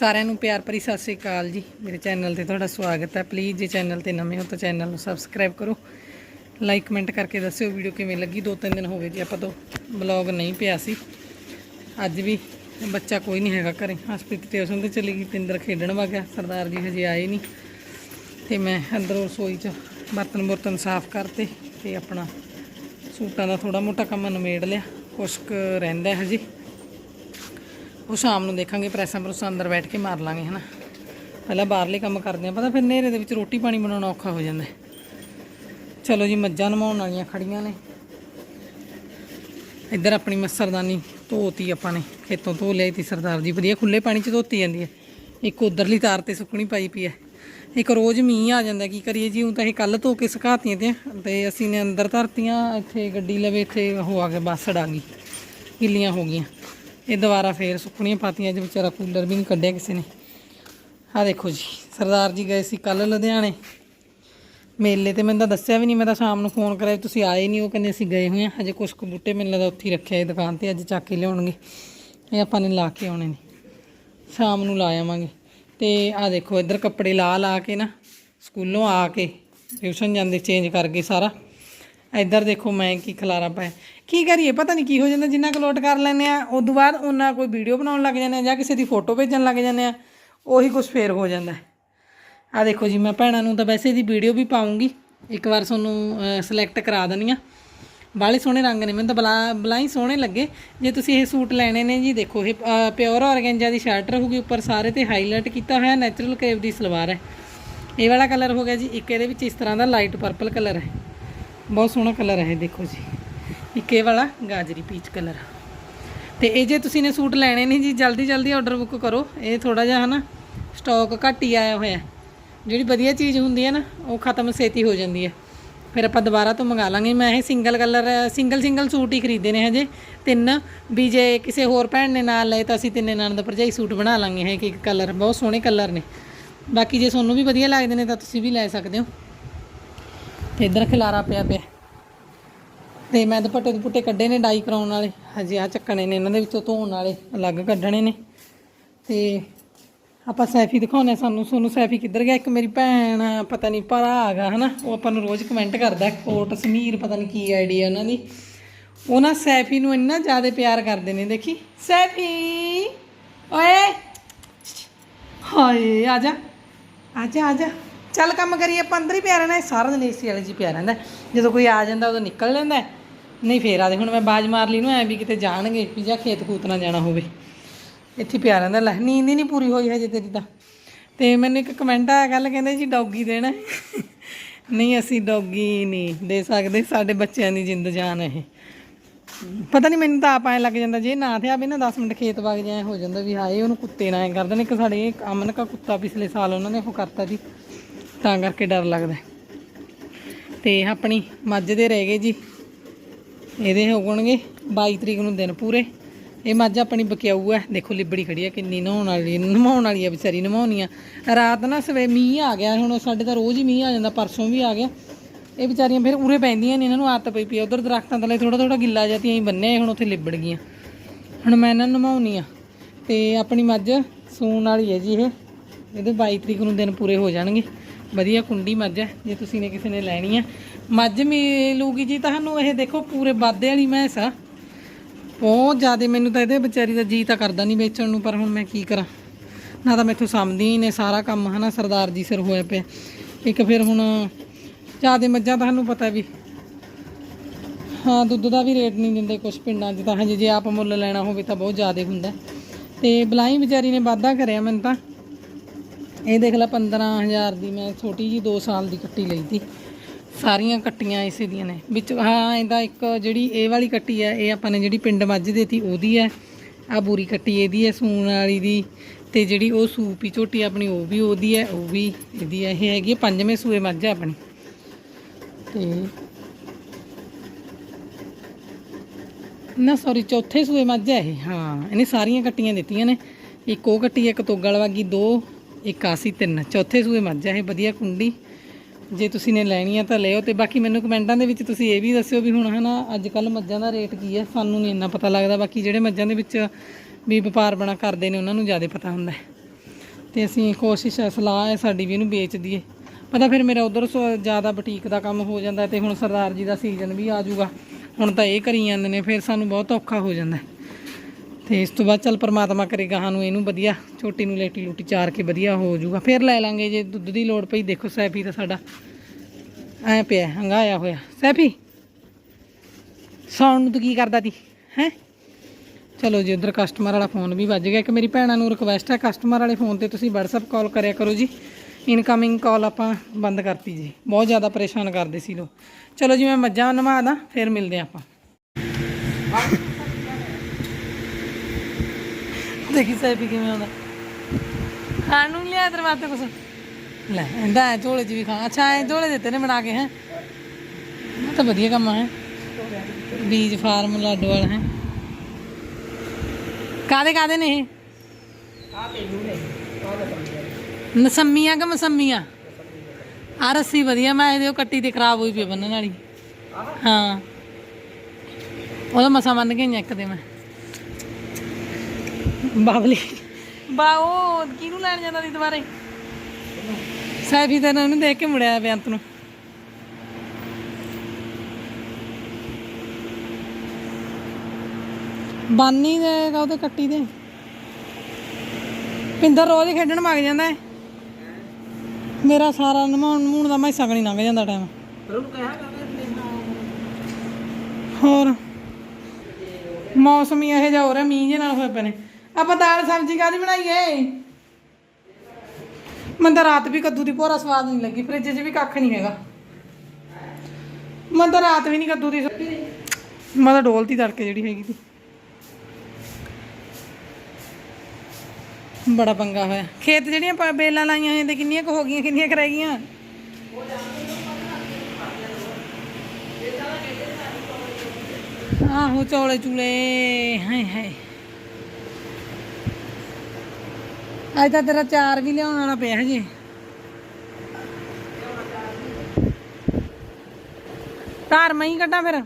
ਸਾਰਿਆਂ ਨੂੰ ਪਿਆਰ ਭਰੀ ਸਤਿ ਸ੍ਰੀ ਅਕਾਲ ਜੀ। ਮੇਰੇ ਚੈਨਲ ਤੇ ਤੁਹਾਡਾ ਸਵਾਗਤ ਹੈ। ਪਲੀਜ਼ ਜੇ ਚੈਨਲ ਤੇ ਨਵੇਂ ਹੋ ਤਾਂ ਚੈਨਲ ਨੂੰ ਸਬਸਕ੍ਰਾਈਬ ਕਰੋ। ਲਾਈਕ ਕਮੈਂਟ ਕਰਕੇ ਦੱਸਿਓ ਵੀਡੀਓ ਕਿਵੇਂ ਲੱਗੀ। ਦੋ ਤਿੰਨ ਦਿਨ ਹੋ ਗਏ ਜੀ, ਆਪਾਂ ਤੋਂ ਬਲੌਗ ਨਹੀਂ ਪਿਆ ਸੀ। ਅੱਜ ਵੀ ਬੱਚਾ ਕੋਈ ਨਹੀਂ ਹੈਗਾ ਘਰੇ। ਹਸਪੀਟਲ ਟਿਊਸ਼ਨ ਤੇ ਚਲੀ ਗਈ ਤਿੰਦਰ ਖੇਡਣ ਵਾ ਗਿਆ ਸਰਦਾਰ ਜੀ ਹਜੇ ਆਏ ਨਹੀਂ। ਤੇ ਮੈਂ ਅੰਦਰੋਂ ਰਸੋਈ 'ਚ ਬਰਤਨ ਬੁਰਤਨ ਸਾਫ਼ ਕਰਤੇ ਤੇ ਆਪਣਾ ਸੂਟਾਂ ਦਾ ਥੋੜਾ ਮੋਟਾ ਕੰਮ ਨਿਮੇੜ ਲਿਆ। ਕੁਛ ਕੁ ਰਹਿੰਦਾ ਹਜੇ। ਉਹ ਸ਼ਾਮ ਨੂੰ ਦੇਖਾਂਗੇ ਪ੍ਰੈਸਾਂ ਪ੍ਰੂਸਾਂ ਅੰਦਰ ਬੈਠ ਕੇ ਮਾਰ ਲਾਂਗੇ, ਹਨਾ। ਪਹਿਲਾਂ ਬਾਹਰਲੇ ਕੰਮ ਕਰਦੇ ਆ, ਪਤਾ ਫਿਰ ਨੇਰੇ ਦੇ ਵਿੱਚ ਰੋਟੀ ਪਾਣੀ ਬਣਾਉਣਾ ਔਖਾ ਹੋ ਜਾਂਦਾ। ਚਲੋ ਜੀ, ਮੱਝਾਂ ਨਮਾਉਣ ਵਾਲੀਆਂ ਖੜੀਆਂ ਨੇ। ਇੱਧਰ ਆਪਣੀ ਮਸਰਦਾਨੀ ਧੋਤੀ ਆਪਾਂ ਨੇ, ਖੇਤੋਂ ਧੋ ਲਿਆਈ ਤੀ ਸਰਦਾਰ ਜੀ। ਵਧੀਆ ਖੁੱਲੇ ਪਾਣੀ 'ਚ ਧੋਤੀ ਜਾਂਦੀ ਹੈ। ਇੱਕ ਉਧਰਲੀ ਤਾਰ ਤੇ ਸੁੱਕਣੀ ਪਾਈ ਪਈ ਹੈ। ਇੱਕ ਰੋਜ਼ ਮੀਂਹ ਆ ਜਾਂਦਾ, ਕੀ ਕਰੀਏ ਜੀ ਹੁਣ ਤਾਂ ਇਹ ਕੱਲ ਧੋ ਕੇ ਸੁਕਾਤੀਆਂ ਤੇ ਤੇ ਅਸੀਂ ਨੇ ਅੰਦਰ ਧਰਤੀਆਂ, ਇੱਥੇ ਗੱਡੀ ਲਵੇ, ਇੱਥੇ ਉਹ ਆ ਕੇ ਬਾਸੜ ਆ ਗਈ ਗਿੱਲੀਆਂ ਹੋ ਗਈਆਂ। ਇਹ ਦੁਬਾਰਾ ਫੇਰ ਸੁੱਕਣੀਆਂ ਪਾਤੀਆਂ ਅੱਜ ਵਿਚਾਰਾ ਕੂਲਰ ਵੀ ਨਹੀਂ ਕੱਢਿਆ ਕਿਸੇ ਨੇ। ਆਹ ਦੇਖੋ ਜੀ, ਸਰਦਾਰ ਜੀ ਗਏ ਸੀ ਕੱਲ ਲੁਧਿਆਣੇ। ਮੇਲੇ ਤੇ ਮੈਨੂੰ ਤਾਂ ਦੱਸਿਆ ਵੀ ਨਹੀਂ, ਮੈਂ ਤਾਂ ਸ਼ਾਮ ਨੂੰ ਫੋਨ ਕਰਿਆ ਤੁਸੀਂ ਆਏ ਨਹੀਂ, ਉਹ ਕਹਿੰਦੇ ਅਸੀਂ ਗਏ ਹੋਏ ਆ ਹਜੇ ਕੁਝ ਕੁ ਬੂਟੇ ਮੈਨੂੰ ਲੱਗਦਾ ਉੱਥੇ ਹੀ ਰੱਖਿਆ ਇਹ ਦੁਕਾਨ ਤੇ, ਅੱਜ ਚੱਕ ਕੇ ਲਿਆਉਣਗੇ। ਇਹ ਆਪਾਂ ਨੇ ਲਾ ਕੇ ਆਉਣੇ ਨੇ। ਸ਼ਾਮ ਨੂੰ ਲਾ ਆਵਾਂਗੇ। ਤੇ ਆਹ ਦੇਖੋ, ਇੱਧਰ ਕੱਪੜੇ ਲਾ ਲਾ ਕੇ ਨਾ, ਸਕੂਲੋਂ ਆ ਕੇ, ਟਿਊਸ਼ਨ ਜਾਂਦੇ ਚੇਂਜ ਕਰ ਗਏ ਸਾਰਾ। ਇੱਧਰ ਦੇਖੋ ਮੈਂ ਕੀ ਖਲਾਰਾ ਪਾਇਆ। ਕੀ ਕਰੀਏ, ਪਤਾ ਨਹੀਂ ਕੀ ਹੋ ਜਾਂਦਾ, ਜਿੰਨਾ ਕੁ ਕਰ ਲੈਂਦੇ ਆ ਤੋਂ ਬਾਅਦ ਉਹਨਾਂ ਕੋਈ ਵੀਡੀਓ ਬਣਾਉਣ ਲੱਗ ਜਾਂਦੇ ਆ ਜਾਂ ਕਿਸੇ ਦੀ ਫੋਟੋ ਭੇਜਣ ਲੱਗ ਜਾਂਦੇ ਆ, ਉਹੀ ਕੁਝ ਫੇਰ ਹੋ ਜਾਂਦਾ। ਹੈ ਆ ਦੇਖੋ ਜੀ, ਮੈਂ ਭੈਣਾਂ ਨੂੰ ਤਾਂ ਵੈਸੇ ਇਹਦੀ ਵੀਡੀਓ ਵੀ ਪਾਉਂਗੀ। ਇੱਕ ਵਾਰ ਤੁਹਾਨੂੰ ਸਿਲੈਕਟ ਕਰਾ ਦੇਣੀ ਆ ਬਾਹਲੇ ਸੋਹਣੇ ਰੰਗ ਨੇ, ਮੈਨੂੰ ਤਾਂ ਬਲਾ, ਬਲਾਈ ਸੋਹਣੇ ਲੱਗੇ। ਜੇ ਤੁਸੀਂ ਇਹ ਸੂਟ ਲੈਣੇ ਨੇ ਜੀ, ਦੇਖੋ, ਇਹ ਪਿਓਰ ਔਰਗੈਂਜਾ ਦੀ ਸ਼ਰਟ ਰਹੂਗੀ ਉੱਪਰ, ਸਾਰੇ ਤੇ ਹਾਈਲਾਈਟ ਕੀਤਾ ਹੋਇਆ ਨੈਚੁਰਲ ਕੇਵ ਦੀ ਸਲਵਾਰ ਹੈ। ਇਹ ਵਾਲਾ ਕਲਰ ਹੋ ਗਿਆ ਜੀ, ਇੱਕ ਇਹਦੇ ਵਿੱਚ ਇਸ ਤਰ੍ਹਾਂ ਦਾ ਲਾਈਟ ਪਰਪਲ ਕਲਰ ਹੈ। ਬਹੁਤ ਸੋਹਣਾ ਕਲਰ ਹੈ ਇਹ, ਦੇਖੋ ਜੀ। ਇੱਕ ਇਹ ਵਾਲਾ ਗਾਜਰੀ ਪੀਚ ਕਲਰ। ਤੇ ਇਹ ਜੇ ਤੁਸੀਂ ਨੇ ਸੂਟ ਲੈਣੇ ਨੇ ਜੀ, ਜਲਦੀ ਜਲਦੀ ਆਰਡਰ ਬੁੱਕ ਕਰੋ। ਇਹ ਥੋੜਾ ਜਿਹਾ ਹਨਾ ਸਟਾਕ ਘੱਟ ਹੀ ਆਇਆ ਹੋਇਆ। ਜਿਹੜੀ ਵਧੀਆ ਚੀਜ਼ ਹੁੰਦੀ ਹੈ ਨਾ, ਉਹ ਖਤਮ ਛੇਤੀ ਹੋ ਜਾਂਦੀ ਹੈ। ਫਿਰ ਆਪਾਂ ਦੁਬਾਰਾ ਤੋਂ ਮੰਗਾ ਲਾਂਗੇ। ਮੈਂ ਇਹ single colour single single suit ਹੀ ਖਰੀਦੇ ਨੇ ਹਜੇ। ਤਿੰਨ, ਵੀ ਜੇ ਕਿਸੇ ਹੋਰ ਭੈਣ ਨੇ ਨਾਲ ਲਏ ਤਾਂ ਅਸੀਂ ਤਿੰਨੇ ਨਾਲ ਦਾ ਭਰਜਾਈ ਸੂਟ ਬਣਾ ਲਾਂਗੇ। ਇਹ ਇੱਕ ਕਲਰ ਬਹੁਤ ਸੋਹਣੇ ਕਲਰ ਨੇ। ਬਾਕੀ ਜੇ ਤੁਹਾਨੂੰ ਵੀ ਵਧੀਆ ਲੱਗਦੇ ਨੇ ਤਾਂ ਤੁਸੀਂ ਵੀ ਲੈ ਸਕਦੇ ਹੋ। ਤੇ ਇੱਧਰ ਖਿਲਾਰਾ ਪਿਆ ਪਿਆ। ਤੇ ਮੈਂ ਦੁਪੱਟੇ ਦੁਪੱਟੇ ਕੱਢੇ ਨੇ ਡਾਈ ਕਰਾਉਣ ਵਾਲੇ। ਹਜੇ ਆ ਚੱਕਣੇ ਨੇ ਇਹਨਾਂ ਦੇ ਵਿੱਚੋਂ ਧੋਣ ਵਾਲੇ, ਅਲੱਗ ਕੱਢਣੇ ਨੇ। ਤੇ ਆਪਾਂ ਸੈਫੀ ਦਿਖਾਉਣੇ ਸਾਨੂੰ। ਸੋਨੂੰ ਸੈਫੀ ਕਿੱਧਰ ਗਿਆ? ਇੱਕ ਮੇਰੀ ਭੈਣ, ਪਤਾ ਨਹੀਂ ਭਰਾ ਆਗਾ ਹਨਾ? ਉਹ ਆਪਾਂ ਨੂੰ ਰੋਜ਼ ਕਮੈਂਟ ਕਰਦਾ, ਕੋਟ ਸਮੀਰ, ਪਤਾ ਨਹੀਂ ਕੀ ਆਈਡੀ ਉਹਨਾਂ ਦੀ। ਉਹ ਨਾ ਸੈਫੀ ਨੂੰ ਇੰਨਾ ਜ਼ਿਆਦਾ ਪਿਆਰ ਕਰਦੇ ਨੇ, ਦੇਖੀ? ਸੈਫੀ! ਓਏ! ਹਾਏ, ਆ ਜਾ। ਆ ਜਾ ਆ ਜਾ। ਚੱਲ ਕੰਮ ਕਰੀਏ, ਆਪਾਂ ਅੰਦਰ ਹੀ ਪਿਆ ਰਹਿਣਾ ਇਹ ਸਾਰਾ ਦਿਨ ਏਸੀ ਵਾਲੇ ਜੀ ਪਿਆ ਰਹਿੰਦਾ ਜਦੋਂ ਕੋਈ ਆ ਜਾਂਦਾ, ਉਦੋਂ ਨਿਕਲ ਜਾਂਦਾ ਨਹੀਂ ਫੇਰ ਆ ਦੇ ਹੁਣ ਮੈਂ ਬਾਜ ਮਾਰ ਲਈ ਨੂੰ, ਐ ਵੀ ਕਿਤੇ ਜਾਣਗੇ ਵੀ ਜਾਂ ਖੇਤ ਖੂਤ ਨਾ ਜਾਣਾ ਹੋਵੇ। ਇੱਥੇ ਪਿਆ ਰਹਿੰਦਾ ਲੈ, ਨੀਂਦ ਹੀ ਨਹੀਂ ਪੂਰੀ ਹੋਈ ਹਜੇ ਤੇਰੀ ਤਾਂ। ਤੇ ਮੈਨੂੰ ਇੱਕ ਕਮੈਂਟ ਆਇਆ ਕੱਲ ਕਹਿੰਦੇ ਜੀ ਡੌਗੀ ਦੇਣਾ ਨਹੀਂ, ਅਸੀਂ ਡੌਗੀ ਨਹੀਂ ਦੇ ਸਕਦੇ, ਸਾਡੇ ਬੱਚਿਆਂ ਦੀ ਜਿੰਦ ਜਾਨ ਇਹ। ਪਤਾ ਨਹੀਂ, ਮੈਨੂੰ ਤਾਂ ਆਪ ਐ ਲੱਗ ਜਾਂਦਾ, ਜੇ ਨਾ ਥਿਆ ਵੀ ਨਾ 10 ਮਿੰਟ ਖੇਤ ਵਗ ਜਾਏ, ਹੋ ਜਾਂਦਾ ਵੀ ਹਾਏ, ਉਹਨੂੰ ਕੁੱਤੇ ਨਾ ਐ ਕਰਦੇ ਨੇ ਇੱਕ ਸਾਡੇ ਅਮਨ ਕਾ ਕੁੱਤਾ ਪਿਛਲੇ ਸਾਲ ਉਹਨਾਂ ਨੇ ਉਹ ਕਰਤਾ ਜੀ ਤਾਂ ਕਰਕੇ ਡਰ ਲੱਗਦਾ ਤੇ ਆਪਣੀ ਮੱਝ ਦੇ ਰਹਿ ਗਏ ਜੀ। ਇਹਦੇ ਹੋਣਗੇ 22 ਤਰੀਕ ਨੂੰ ਦਿਨ ਪੂਰੇ। ਇਹ ਮੱਝ ਆਪਣੀ ਬਕਿਆਊ ਹੈ। ਦੇਖੋ ਲਿਬੜੀ ਖੜੀ ਹੈ, ਕਿੰਨੀ ਨਹਾਉਣ ਵਾਲੀ, ਨਮਾਉਣ ਵਾਲੀ ਹੈ ਵਿਚਾਰੀ, ਨਮਾਉਣੀ ਆ। ਰਾਤ ਨਾ ਸਵੇ ਮੀਂਹ ਆ ਗਿਆ, ਹੁਣ ਸਾਡੇ ਤਾਂ ਰੋਜ਼ ਹੀ ਮੀਂਹ ਆ ਜਾਂਦਾ, ਪਰਸੋਂ ਵੀ ਆ ਗਿਆ। ਇਹ ਵਿਚਾਰੀਆਂ ਫਿਰ ਉਰੇ ਪੈਂਦੀਆਂ ਨੇ, ਇਹਨਾਂ ਨੂੰ ਆਦਤ ਪਈ ਪਈ ਆ। ਉਧਰ ਦਰਖਤਾਂ ਥੱਲੇ ਥੋੜਾ ਥੋੜਾ ਗਿੱਲਾ ਜਾਂਦੀਆਂ ਹੀ ਬੰਨੇ ਹੁਣ ਉੱਥੇ ਲਿਬੜ ਗਈਆਂ। ਹੁਣ ਮੈਂ ਇਹਨਾਂ ਨੂੰ ਨਮਾਉਣੀ ਆ। ਤੇ ਆਪਣੀ ਮੱਝ ਸੂਣ ਵਾਲੀ ਹੈ ਜੀ ਇਹ। ਇਹਦੇ 22 ਤਰੀਕ ਨੂੰ ਦਿਨ ਪੂਰੇ ਹੋ ਜਾਣਗੇ। ਵਧੀਆ ਕੁੰਡੀ ਮੱਝ ਹੈ, ਜੇ ਤੁਸੀਂ ਨੇ ਕਿਸੇ ਨੇ ਲੈਣੀ ਹੈ। ਮੱਝ ਮਿਲੂਗੀ ਜੀ ਤੁਹਾਨੂੰ, ਇਹ ਦੇਖੋ ਪੂਰੇ ਵਾਧੇ ਵਾਲੀ ਮੈਂਸ ਆ। ਬਹੁਤ ਜ਼ਿਆਦਾ, ਮੈਨੂੰ ਤਾਂ ਇਹਦੇ ਵਿਚਾਰੀ ਦਾ ਜੀ ਤਾਂ ਕਰਦਾ ਨਹੀਂ ਵੇਚਣ ਨੂੰ, ਪਰ ਹੁਣ ਮੈਂ ਕੀ ਕਰਾਂ? ਨਾ ਤਾਂ ਮੈਥੋਂ ਸਮਝਦੀ ਨੇ ਸਾਰਾ ਕੰਮ ਹਨਾ, ਸਰਦਾਰ ਜੀ ਸਿਰ ਹੋਇਆ ਪਿਆ। ਇੱਕ ਫਿਰ ਹੁਣ ਜ਼ਿਆਦਾ ਮੱਝਾਂ ਤੁਹਾਨੂੰ ਪਤਾ ਵੀ। ਹਾਂ, ਦੁੱਧ ਦਾ ਵੀ ਰੇਟ ਨਹੀਂ ਦਿੰਦੇ ਕੁਝ ਪਿੰਡਾਂ 'ਚ ਤਾਂ, ਹਜੇ ਜੇ ਆਪ ਮੁੱਲ ਲੈਣਾ ਹੋਵੇ ਤਾਂ ਬਹੁਤ ਜ਼ਿਆਦਾ ਹੁੰਦਾ। ਤੇ ਬਲਾਈ ਵਿਚਾਰੀ ਨੇ ਵਾਧਾ ਕਰਿਆ ਮੈਨੂੰ ਤਾਂ। ਇਹ ਦੇਖ ਲੈ 15000 ਦੀ ਮੈਂ ਛੋਟੀ ਜੀ 2 ਸਾਲ ਦੀ ਕੱਟੀ ਲਈ ਤੀ ਸਾਰੀਆਂ ਕੱਟੀਆਂ ਇਸੇ ਦੀਆਂ ਨੇ। ਵਿੱਚ ਹਾਂ ਇਹਦਾ ਇੱਕ ਜਿਹੜੀ ਇਹ ਵਾਲੀ ਕੱਟੀ ਹੈ ਇਹ ਆਪਾਂ ਨੇ ਜਿਹੜੀ ਪਿੰਡ ਮੱਝ ਦੇ ਤੀ ਉਹਦੀ ਹੈ। ਆ ਬੂਰੀ ਕੱਟੀ ਇਹਦੀ ਹੈ ਸੂਣ ਵਾਲੀ ਦੀ। ਤੇ ਜਿਹੜੀ ਉਹ ਸੂਪੀ ਝੋਟੀ ਆਪਣੀ ਉਹ ਵੀ ਉਹਦੀ ਹੈ ਉਹ ਵੀ ਇਹਦੀ ਹੈ। ਇਹ ਹੈਗੀ ਹੈ ਪੰਜਵੇਂ ਸੂਏ ਮੱਝ ਹੈ ਆਪਣੀ। ਤੇ ਨਾ ਸੌਰੀ ਚੌਥੇ ਸੂਏ ਮੱਝ ਹੈ ਇਹ। ਹਾਂ ਇਹਨੇ ਸਾਰੀਆਂ ਕੱਟੀਆਂ ਦਿੱਤੀਆਂ ਨੇ। ਇੱਕ ਉਹ ਕੱਟੀ ਹੈ, ਇੱਕ ਤੋਗਲ ਵਾਗੀ ਦੋ 81 ਤਿੰਨ। ਚੌਥੇ ਸੂਏ ਮੱਝ ਹੈ ਇਹ ਵਧੀਆ ਕੁੰਡੀ। ਜੇ ਤੁਸੀਂ ਨੇ ਲੈਣੀ ਆ ਤਾਂ ਲਿਓ ਤੇ ਬਾਕੀ ਮੈਨੂੰ ਕਮੈਂਟਾਂ ਦੇ ਵਿੱਚ ਤੁਸੀਂ ਇਹ ਵੀ ਦੱਸਿਓ ਵੀ ਹੁਣ ਹਨਾ ਅੱਜ ਕੱਲ ਮੱਝਾਂ ਦਾ ਰੇਟ ਕੀ ਹੈ। ਸਾਨੂੰ ਨਹੀਂ ਇੰਨਾ ਪਤਾ ਲੱਗਦਾ। ਬਾਕੀ ਜਿਹੜੇ ਮੱਝਾਂ ਦੇ ਵਿੱਚ ਵੀ ਵਪਾਰ ਬਣਾ ਕਰਦੇ ਨੇ, ਉਹਨਾਂ ਨੂੰ ਜ਼ਿਆਦਾ ਪਤਾ ਹੁੰਦਾ ਹੈ। ਤੇ ਅਸੀਂ ਕੋਸ਼ਿਸ਼ ਸਲਾਹ ਹੈ ਸਾਡੀ ਵੀ ਇਹਨੂੰ ਵੇਚ ਦਈਏ। ਪਤਾ ਫਿਰ ਮੇਰਾ ਉਧਰ ਜ਼ਿਆਦਾ ਬੁਟੀਕ ਦਾ ਕੰਮ ਹੋ ਜਾਂਦਾ ਤੇ ਹੁਣ ਸਰਦਾਰ ਜੀ ਦਾ ਸੀਜ਼ਨ ਵੀ ਆ ਜਾਊਗਾ। ਹੁਣ ਤਾਂ ਇਹ ਕਰੀ ਜਾਂਦੇ ਨੇ, ਫਿਰ ਸਾਨੂੰ ਬਹੁਤ ਔਖਾ ਹੋ ਜਾਂਦਾ ਤੇ ਇਸ ਤੋਂ ਬਾਅਦ ਚੱਲ ਪ੍ਰਮਾਤਮਾ ਕਰੇਗਾ ਸਾਨੂੰ ਇਹਨੂੰ ਵਧੀਆ, ਛੋਟੀ ਨੂੰ ਲੇਟੀ ਲੂਟੀ ਚਾਰ ਕੇ ਵਧੀਆ ਹੋ ਜਾਊਗਾ। ਫਿਰ ਲੈ ਲਾਂਗੇ ਜੇ ਦੁੱਧ ਦੀ ਲੋੜ ਪਈ, ਦੇਖੋ ਸੈਫੀ ਤਾਂ ਸਾਡਾ ਐ ਪਿਆ, ਹੰਗਾਇਆ ਹੋਇਆ। ਸੈਫੀ, ਸੌਣ ਨੂੰ ਤੂੰ ਕੀ ਕਰਦਾ ਤੀ ਹੈ? ਚਲੋ ਜੀ, ਉਧਰ ਕਸਟਮਰ ਵਾਲਾ ਫੋਨ ਵੀ ਵੱਜ ਗਿਆ। ਇੱਕ ਮੇਰੀ ਭੈਣਾਂ ਨੂੰ ਰਿਕਵੈਸਟ ਹੈ ਕਸਟਮਰ ਵਾਲੇ ਫੋਨ ਤੇ ਤੁਸੀਂ WhatsApp ਕਾਲ ਕਰਿਆ ਕਰੋ ਜੀ। ਇਨਕਮਿੰਗ ਕਾਲ ਆਪਾਂ ਬੰਦ ਕਰਤੀ ਜੀ। ਬਹੁਤ ਜ਼ਿਆਦਾ ਪਰੇਸ਼ਾਨ ਕਰਦੇ ਸੀ ਲੋ ਚਲੋ ਜੀ, ਮੈਂ ਮੱਝਾਂ ਨਵਾ ਦਾਂ, ਫਿਰ ਮਿਲਦੇ ਹਾਂ ਆਪਾਂ। ਦੇਖੀ ਸੈਫੀ ਕਿਵੇਂ ਆਉਂਦਾ? ਖਾਣ ਨੂੰ ਨੀ ਲਿਆ ਤੇਰੇ ਵਾਸਤੇ ਕੁਛ? ਲੈ ਇਹਦਾ ਐ ਝੋਲੇ 'ਚ ਵੀ ਖਾ ਅੱਛਾ ਐ ਝੋਲੇ ਦਿੱਤੇ ਨੇ ਬਣਾ ਕੇ ਹੈ? ਇਹ ਤਾਂ ਵਧੀਆ ਕੰਮ ਹੈ? ਬੀਜ ਫਾਰਮ ਲਾਡੋ ਵਾਲਾ ਹੈ? ਕਾਦੇ ਕਾਦੇ ਨੇ ਇਹ? ਨਸਮੀਆਂ ਕਿ ਮਸਮੀਆਂ? ਆ ਰੱਸੀ ਵਧੀਆ ਮੈਂ ਇਹਦੇ ਉਹ ਕੱਟੀ ਤੇ ਖਰਾਬ ਹੋਈ ਪਈ ਆ ਬੰਨਣ ਵਾਲੀ। ਹਾਂ। ਉਹਦਾ ਮਸਾ ਬੰਨ ਕੇ ਇੱਕ ਦੇ ਮੈਂ। ਬਾਬਲੀ। ਬਾ ਉਹ ਕਿਹਨੂੰ ਲੈਣ ਜਾਂਦਾ ਸੀ ਦੁਬਾਰੇ? ਸੈਫੀ ਤੇ ਉਹਨੂੰ ਦੇਖ ਕੇ ਮੁੜਿਆ ਬੇਅੰਤ ਨੂੰ। ਬਾਨੀ ਦੇ ਉਹਦੇ ਕੱਟੀ ਦੇ। ਪਿੰਦਰ ਰੋਜ਼ ਖੇਡਣ ਮੱਗ ਜਾਂਦਾ ਹੈ। ਮੇਰਾ ਸਾਰਾ ਨਮਾਉਣ ਨੂਣ ਦਾ ਮੈਂ ਸਗਣੀ ਲੰਘ ਜਾਂਦਾ ਟਾਈਮ ਹੋਰ। ਮੌਸਮ ਹੀ ਇਹੋ ਜਿਹਾ ਹੋ ਰਿਹਾ ਮੀਂਹ ਜੇ ਨਾਲ ਹੋਏ ਪਏ ਨੇ। ਆਪਾਂ ਦਾਲ ਸਬਜ਼ੀ ਕਾਹਦੀ ਬਣਾਈਏ ਮੈਨੂੰ ਤਾਂ ਰਾਤ ਵੀ ਕੱਦੂ ਦੀ ਭੋਰਾ ਸਵਾਦ ਨਹੀਂ ਲੱਗੀ, ਫ੍ਰਿਜ 'ਚ ਵੀ ਕੱਖ ਨਹੀਂ ਹੈਗਾ। ਮੈਨੂੰ ਤਾਂ ਰਾਤ ਵੀ ਨਹੀਂ ਕੱਦੂ ਦੀ ਮੈਂ ਤਾਂ ਡੋਲਤੀ ਤੜਕੇ ਜਿਹੜੀ ਹੈਗੀ ਤੀ ਬੜਾ ਪੰਗਾ ਹੋਇਆ। ਖੇਤ ਜਿਹੜੀਆਂ ਪ- ਬੇਲਾਂ ਲਾਈਆਂ ਹੋਈਆਂ ਤੇ ਕਿੰਨੀਆਂ ਕੁ ਹੋ ਗਈਆਂ, ਕਿੰਨੀਆਂ ਕੁ ਰਹਿ ਗਈਆਂ? ਆਹੋ ਚੌਲੇ ਚੂਲੇ, ਹਾਏ ਹਾਏ। ਅੱਜ ਤਾਂ ਤੇਰਾ ਚਾਰ ਵੀ ਲਿਆਉਣ ਵਾਲਾ ਪਿਆ ਹਜੇ। ਧਾਰ ਮੈਂ ਹੀ ਕੱਢਾਂ ਫਿਰ।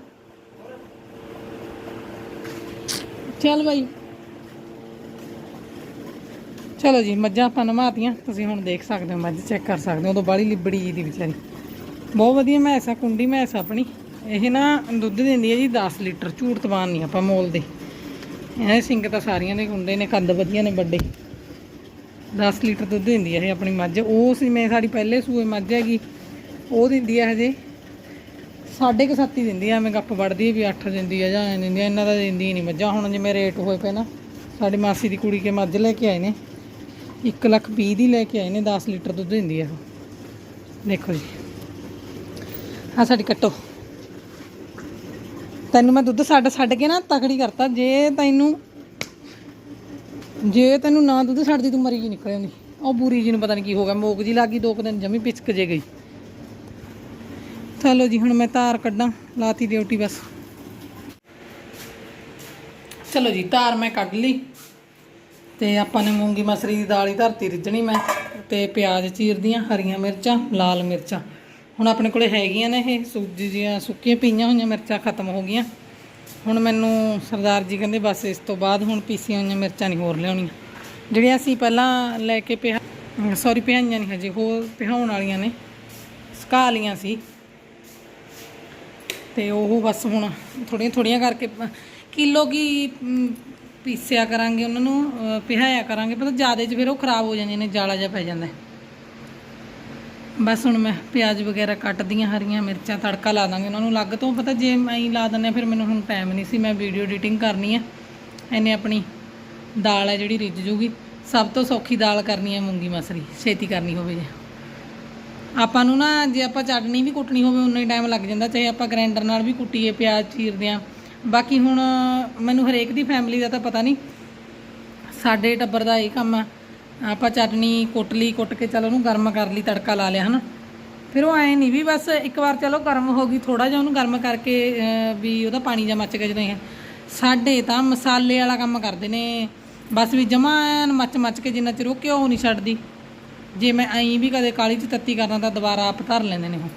ਚੱਲ ਬਾਈ। ਚਲੋ ਜੀ, ਮੱਝਾਂ ਆਪਾਂ ਨਮਾਤੀਆਂ। ਤੁਸੀਂ ਹੁਣ ਦੇਖ ਸਕਦੇ ਹੋ, ਮੱਝ ਚੈੱਕ ਕਰ ਸਕਦੇ ਹੋ, ਉਦੋਂ ਬਾੜੀ ਲਿਬੜੀ ਜੀ ਦੀ ਵਿਚਾਰੀ। ਬਹੁਤ ਵਧੀਆ ਮੈਸ ਆ, ਕੁੰਡੀ ਮੈਸ ਆਪਣੀ। ਇਹ ਨਾ ਦੁੱਧ ਦਿੰਦੀ ਹੈ ਜੀ 10 ਲੀਟਰ, ਝੂਠ ਤਬਾਨ ਨਹੀਂ ਆਪਾਂ ਮੋਲ ਦੇ ਇਹ ਸਿੰਗ ਤਾਂ ਸਾਰੀਆਂ ਦੇ ਕੁੰਡੇ ਨੇ, ਕੱਦ ਵਧੀਆ ਨੇ ਵੱਡੇ। 10 ਲੀਟਰ ਦੁੱਧ ਦਿੰਦੀ ਹੈ ਇਹ ਆਪਣੀ ਮੱਝ। ਉਹ ਸੀ ਮੈਂ, ਸਾਡੀ ਪਹਿਲੇ ਸੂਏ ਮੱਝ ਹੈਗੀ, ਉਹ ਦਿੰਦੀ ਹੈ ਹਜੇ। ਸਾਢੇ ਕੁ ਸੱਤ ਹੀ ਦਿੰਦੀ ਆ ਮੈਂ ਗੱਪ ਵੜਦੀ ਵੀ 8 ਦਿੰਦੀ ਆ ਜਾਂ ਦਿੰਦੀ ਆ, ਇਹਨਾਂ ਦਾ ਦਿੰਦੀ ਨਹੀਂ ਮੱਝਾਂ। ਹੁਣ ਜਿਵੇਂ ਰੇਟ ਹੋਏ ਪਏ ਨਾ, ਸਾਡੀ ਮਾਸੀ ਦੀ ਕੁੜੀ ਕੇ ਮੱਝ ਲੈ ਕੇ ਆਏ ਨੇ 1 ਲੱਖ 20 ਦੀ ਲੈ ਕੇ ਆਏ ਨੇ 10 ਲੀਟਰ ਦੁੱਧ ਦਿੰਦੀ ਆ ਉਹ। ਦੇਖੋ ਜੀ। ਆ ਸਾਡੀ ਕੱਟੋ। ਤੈਨੂੰ ਮੈਂ ਦੁੱਧ ਛੱਡ ਛੱਡ ਕੇ ਨਾ ਤਕੜੀ ਕਰਤਾ, ਜੇ ਤੈਨੂੰ ਜੇ ਤੈਨੂੰ ਨਾ ਦੁੱਧ ਛੱਡਦੀ, ਤੂੰ ਮਰੀ ਜੀ ਨਿਕਲ ਆਉਂਦੀ ਉਹ ਬੂਰੀ ਜੀ ਨੂੰ ਪਤਾ ਨਹੀਂ ਕੀ ਹੋ ਗਿਆ, ਮੋਕ ਜੀ ਲੱਗੀ ਦੋ ਕੁ ਦਿਨ ਜਮੀ ਪਿਚਕ ਜੇ ਗਈ। ਚਲੋ ਜੀ, ਹੁਣ ਮੈਂ ਧਾਰ ਕੱਢਾਂ, ਲਾਤੀ ਡਿਊਟੀ ਬਸ। ਚਲੋ ਜੀ ਧਾਰ ਮੈਂ ਕੱਢ ਲਈ। ਤੇ ਆਪਾਂ ਨੇ ਮੂੰਗੀ ਮਸਰੀ ਦੀ ਦਾਲ ਹੀ ਧਰਤੀ ਰਿੱਝਣੀ ਮੈਂ, ਤੇ ਪਿਆਜ਼ ਚੀਰਦੀਆਂ ਹਰੀਆਂ ਮਿਰਚਾਂ, ਲਾਲ ਮਿਰਚਾਂ। ਹੁਣ ਆਪਣੇ ਕੋਲੇ ਹੈਗੀਆਂ ਨੇ ਇਹ, ਸੂਜੀ ਜੀਆਂ ਸੁੱਕੀਆਂ ਪਈਆਂ ਹੋਈਆਂ, ਮਿਰਚਾਂ ਖਤਮ ਹੋ ਗਈਆਂ। ਹੁਣ ਮੈਨੂੰ ਸਰਦਾਰ ਜੀ ਕਹਿੰਦੇ ਬਸ ਇਸ ਤੋਂ ਬਾਅਦ ਹੁਣ ਪੀਸੀਆਂ ਹੋਈਆਂ ਮਿਰਚਾਂ ਨਹੀਂ ਹੋਰ ਲਿਆਉਣੀਆਂ। ਜਿਹੜੀਆਂ ਅਸੀਂ ਪਹਿਲਾਂ ਲੈ ਕੇ ਪਿਆ ਸੌਰੀ ਪਿਹਾਈਆਂ ਨਹੀਂ ਹਜੇ, ਹੋਰ ਪਿਹਾਉਣ ਵਾਲੀਆਂ ਨੇ। ਸੁਕਾ ਲੀਆਂ ਸੀ। ਤੇ ਉਹ ਬਸ ਹੁਣ ਥੋੜੀਆਂ ਥੋੜੀਆਂ ਕਰਕੇ ਕਿਲੋ ਕੀ ਪੀਸਿਆ ਕਰਾਂਗੇ ਉਹਨਾਂ ਨੂੰ ਪਿਹਾਇਆ ਕਰਾਂਗੇ। ਪਤਾ ਜ਼ਿਆਦਾ ਚ ਫਿਰ ਉਹ ਖਰਾਬ ਹੋ ਜਾਂਦੀਆਂ ਨੇ, ਜਾਲਾ ਜਿਹਾ ਪੈ ਜਾਂਦਾ। ਹੈ। ਬਸ ਹੁਣ ਮੈਂ ਪਿਆਜ਼ ਵਗੈਰਾ ਕੱਟਦੀ ਕੱਟਦੀਆਂ ਹਰੀਆਂ ਮਿਰਚਾਂ ਤੜਕਾ ਲਾ ਦਾਂਗੇ ਉਹਨਾਂ ਨੂੰ ਅਲੱਗ ਤੋਂ। ਪਤਾ ਜੇ ਮੈਂ ਹੀ ਲਾ ਦਿੰਦੇ ਹਾਂ, ਫਿਰ ਮੈਨੂੰ ਹੁਣ ਟਾਈਮ ਨਹੀਂ ਸੀ ਮੈਂ ਵੀਡੀਓ ਐਡੀਟਿੰਗ ਕਰਨੀ ਹੈ ਇਹਨੇ ਆਪਣੀ ਦਾਲ ਹੈ ਜਿਹੜੀ ਰਿੱਝ ਜੂਗੀ। ਸਭ ਤੋਂ ਸੌਖੀ ਦਾਲ ਕਰਨੀ ਹੈ ਮੂੰਗੀ ਮਸਰੀ ਛੇਤੀ ਕਰਨੀ ਹੋਵੇ ਜੇ। ਆਪਾਂ ਨੂੰ ਨਾ ਜੇ ਆਪਾਂ ਚਟਨੀ ਵੀ ਕੁੱਟਣੀ ਹੋਵੇ ਉਨਾ ਹੀ ਟਾਈਮ ਲੱਗ ਜਾਂਦਾ ਚਾਹੇ ਆਪਾਂ ਗ੍ਰਾਈਂਡਰ ਨਾਲ ਵੀ ਕੁੱਟੀਏ ਪਿਆਜ਼ ਚੀਰਦੇ ਆ ਬਾਕੀ ਹੁਣ ਮੈਨੂੰ ਹਰੇਕ ਦੀ ਫੈਮਿਲੀ ਦਾ ਤਾਂ ਪਤਾ ਨਹੀਂ ਸਾਡੇ ਟੱਬਰ ਦਾ ਇਹ ਕੰਮ ਆ ਆਪਾਂ ਚਟਨੀ ਕੁੱਟ ਲਈ, ਕੁੱਟ ਕੇ ਚਲ ਉਹਨੂੰ ਗਰਮ ਕਰ ਲਈ, ਤੜਕਾ ਲਾ ਲਿਆ, ਹਨਾ। ਫਿਰ ਉਹ ਐ ਨਹੀਂ ਵੀ ਬਸ ਇੱਕ ਵਾਰ ਚਲੋ ਗਰਮ ਹੋ ਗਈ ਥੋੜਾ ਜਿਹਾ ਉਹਨੂੰ ਗਰਮ ਕਰਕੇ ਵੀ ਉਹਦਾ ਪਾਣੀ ਜਾਂ ਮੱਚ ਗਿਆ ਜਦੋਂ ਇਹ। ਸਾਡੇ ਤਾਂ ਮਸਾਲੇ ਵਾਲਾ ਕੰਮ ਕਰਦੇ ਨੇ। ਬਸ ਵੀ ਜਮਾ ਮੱਚ ਮੱਚ ਕੇ ਜਿੰਨਾ ਚਿਰ ਉਹ ਘਿਓ ਨਹੀਂ ਛੱਡਦੀ। ਜੇ ਮੈਂ ਐਂ ਵੀ ਕਦੇ ਕਾਲੀ ਚ ਤੱਤੀ ਕਰਨਾ ਤਾਂ ਦੁਬਾਰਾ ਆਪ ਧਰ ਲੈਂਦੇ ਨੇ ਉਹ।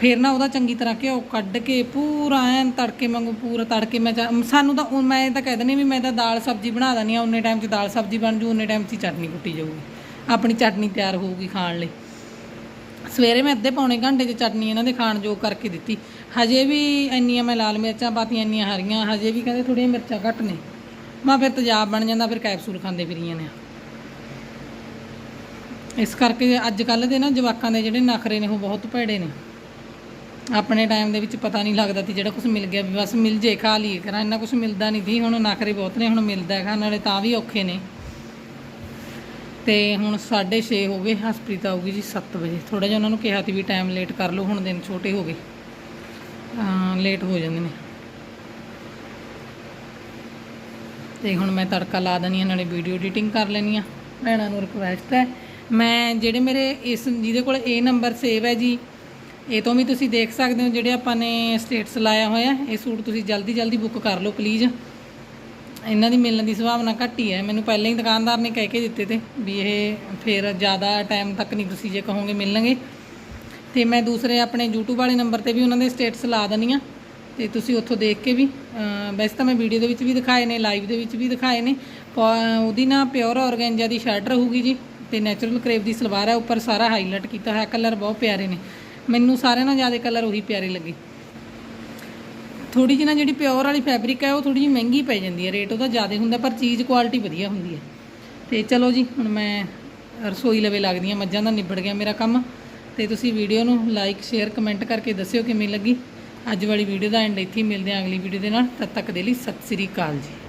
ਫਿਰ ਨਾ ਉਹਦਾ ਚੰਗੀ ਤਰ੍ਹਾਂ ਘਿਓ ਕੱਢ ਕੇ ਪੂਰਾ ਐਨ ਤੜਕੇ ਵਾਂਗੂ ਪੂਰਾ ਤੜਕੇ ਮੈਂ ਚਾ- ਸਾਨੂੰ ਤਾਂ ਉਹ- ਮੈਂ ਤਾਂ ਕਹਿ ਦਿੰਦੀ ਵੀ ਮੈਂ ਤਾਂ ਦਾਲ ਸਬਜ਼ੀ ਬਣਾ ਦਣੀ ਆ ਉਨੇ ਟਾਈਮ 'ਚ ਦਾਲ ਸਬਜ਼ੀ ਬਣ ਜੂ, ਉਨੇ ਟਾਈਮ 'ਚ ਹੀ ਚਟਨੀ ਕੁੱਟੀ ਜਾਊਗੀ। ਆਪਣੀ ਚਟਨੀ ਤਿਆਰ ਹੋਊਗੀ ਖਾਣ ਲਈ। ਸਵੇਰੇ ਮੈਂ ਅੱਧੇ ਪੌਣੇ ਘੰਟੇ 'ਚ ਚਟਨੀ ਇਹਨਾਂ ਦੇ ਖਾਣ ਯੋਗ ਕਰਕੇ ਦਿੱਤੀ। ਹਜੇ ਵੀ ਇੰਨੀਆਂ ਮੈਂ ਲਾਲ ਮਿਰਚਾਂ ਪਾਤੀਆਂ, ਇੰਨੀਆਂ ਹਰੀਆਂ, ਹਜੇ ਵੀ ਕਹਿੰਦੇ ਥੋੜ੍ਹੀਆਂ ਮਿਰਚਾਂ ਘੱਟ ਨੇ। ਮੈਂ ਫਿਰ ਤੇਜ਼ਾਬ ਬਣ ਜਾਂਦਾ, ਫਿਰ ਕੈਪਸੂਲ ਖਾਂਦੇ ਫਿਰੀਆਂ ਨੇ। ਇਸ ਕਰਕੇ ਅੱਜ ਕੱਲ ਦੇ ਨਾ ਜਵਾਕਾਂ ਦੇ ਜਿਹੜੇ ਨਖਰੇ ਨੇ, ਉਹ ਬਹੁਤ ਭੈੜੇ ਨੇ। ਆਪਣੇ ਟਾਈਮ ਦੇ ਵਿੱਚ ਪਤਾ ਨਹੀਂ ਲੱਗਦਾ ਸੀ ਜਿਹੜਾ ਕੁਝ ਮਿਲ ਗਿਆ ਵੀ ਬਸ ਮਿਲ ਜੇ, ਖਾ ਲਈਏ। ਕਰਾਂ ਇੰਨਾ ਕੁਝ ਮਿਲਦਾ ਨਹੀਂ ਸੀ ਹੁਣ ਨਖਰੇ ਬਹੁਤ ਨੇ, ਹੁਣ ਮਿਲਦਾ ਹੈਗਾ, ਨਾਲੇ ਤਾਂ ਵੀ ਔਖੇ ਨੇ। ਤੇ ਹੁਣ 6:30 ਹੋ ਗਏ ਹਸਪ੍ਰੀਤ ਆਊਗੀ ਜੀ 7 ਵਜੇ। ਥੋੜਾ ਜਿਹਾ ਉਹਨਾਂ ਨੂੰ ਕਿਹਾ ਸੀ ਵੀ ਟਾਈਮ ਲੇਟ ਕਰ ਲਓ, ਹੁਣ ਦਿਨ ਛੋਟੇ ਹੋ ਗਏ। ਲੇਟ ਹੋ ਜਾਂਦੇ ਨੇ। ਤੇ ਹੁਣ ਮੈਂ ਤੜਕਾ ਲਾ ਦਨੀ ਆ ਨਾਲੇ ਵੀਡੀਓ ਐਡੀਟਿੰਗ ਕਰ ਲੈਣੀ ਆ ਭੈਣਾਂ ਨੂੰ ਰਿਕੁਐਸਟ ਹੈ। ਮੈਂ, ਜਿਹੜੇ ਮੇਰੇ ਇਸ, ਜਿਹਦੇ ਕੋਲ ਇਹ ਨੰਬਰ ਸੇਵ ਹੈ ਜੀ ਇਹ ਤੋਂ ਵੀ ਤੁਸੀਂ ਦੇਖ ਸਕਦੇ ਹੋ ਜਿਹੜੇ ਆਪਾਂ ਨੇ ਸਟੇਟਸ ਲਾਇਆ ਹੋਇਆ, ਇਹ ਸੂਟ ਤੁਸੀਂ ਜਲਦੀ ਜਲਦੀ ਬੁੱਕ ਕਰ ਲਓ ਪਲੀਜ਼ ਇਹਨਾਂ ਦੀ ਮਿਲਣ ਦੀ ਸੰਭਾਵਨਾ ਘੱਟ ਹੀ ਹੈ। ਮੈਨੂੰ ਪਹਿਲਾਂ ਹੀ ਦੁਕਾਨਦਾਰ ਨੇ ਕਹਿ ਕੇ ਦਿੱਤੇ ਤੇ ਵੀ ਇਹ ਫਿਰ ਜ਼ਿਆਦਾ ਟਾਈਮ ਤੱਕ ਨਹੀਂ ਤੁਸੀਂ ਜੇ ਕਹੋਗੇ ਮਿਲਣਗੇ। ਤੇ ਮੈਂ ਦੂਸਰੇ ਆਪਣੇ YouTube ਵਾਲੇ ਨੰਬਰ ਤੇ ਵੀ ਉਹਨਾਂ ਦੇ ਸਟੇਟਸ ਲਾ ਦਨੀ ਆ ਤੇ ਤੁਸੀਂ ਉੱਥੋਂ ਦੇਖ ਕੇ ਵੀ ਵੈਸੇ ਤਾਂ ਮੈਂ ਵੀਡੀਓ ਦੇ ਵਿੱਚ ਵੀ ਦਿਖਾਏ ਨੇ ਲਾਈਵ ਦੇ ਵਿੱਚ ਵੀ ਦਿਖਾਏ ਨੇ। ਪ- ਉਹਦੀ ਨਾ ਪਿਓਰ ਔਰਗੈਂਜਾ ਦੀ ਸ਼ਰਟ ਰਹੂਗੀ ਜੀ ਤੇ ਨੈਚੁਰਲ ਕਰੇਵ ਦੀ ਸਲਵਾਰ ਹੈ। ਉੱਪਰ ਸਾਰਾ ਹਾਈਲਾਈਟ ਕੀਤਾ ਹੋਇਆ ਕਲਰ ਬਹੁਤ ਪਿਆਰੇ ਨੇ। ਮੈਨੂੰ ਸਾਰਿਆਂ ਨਾਲੋਂ ਜ਼ਿਆਦਾ ਕਲਰ ਉਹੀ ਪਿਆਰੇ ਲੱਗੇ। ਥੋੜੀ ਜਿਹੀ ਨਾ ਜਿਹੜੀ ਪਿਓਰ ਵਾਲੀ ਫੈਬਰਿਕ ਹੈ, ਉਹ ਥੋੜੀ ਜਿਹੀ ਮਹਿੰਗੀ ਪੈ ਜਾਂਦੀ ਹੈ ਰੇਟ ਉਹਦਾ ਜ਼ਿਆਦਾ ਹੁੰਦਾ, ਪਰ ਚੀਜ਼ ਕੁਆਲਿਟੀ ਵਧੀਆ ਹੁੰਦੀ ਹੈ। ਤੇ ਚਲੋ ਜੀ, ਹੁਣ ਮੈਂ ਰਸੋਈ ਲਵੇ ਲੱਗਦੀ ਹਾਂ, ਮੱਝਾਂ ਦਾ ਨਿਬੜ ਗਿਆ ਮੇਰਾ ਕੰਮ। ਤੇ ਤੁਸੀਂ ਵੀਡੀਓ ਨੂੰ ਲਾਈਕ ਸ਼ੇਅਰ ਕਮੈਂਟ ਕਰਕੇ ਦੱਸਿਓ ਕਿਵੇਂ ਲੱਗੀ। ਅੱਜ ਵਾਲੀ ਵੀਡੀਓ ਦਾ ਐਂਡ ਇੱਥੇ ਮਿਲਦੇ ਹਾਂ ਅਗਲੀ ਵੀਡੀਓ ਦੇ ਨਾਲ। ਤਦ ਤੱਕ ਦੇ ਲਈ ਸਤਿ ਸ੍ਰੀ ਅਕਾਲ ਜੀ।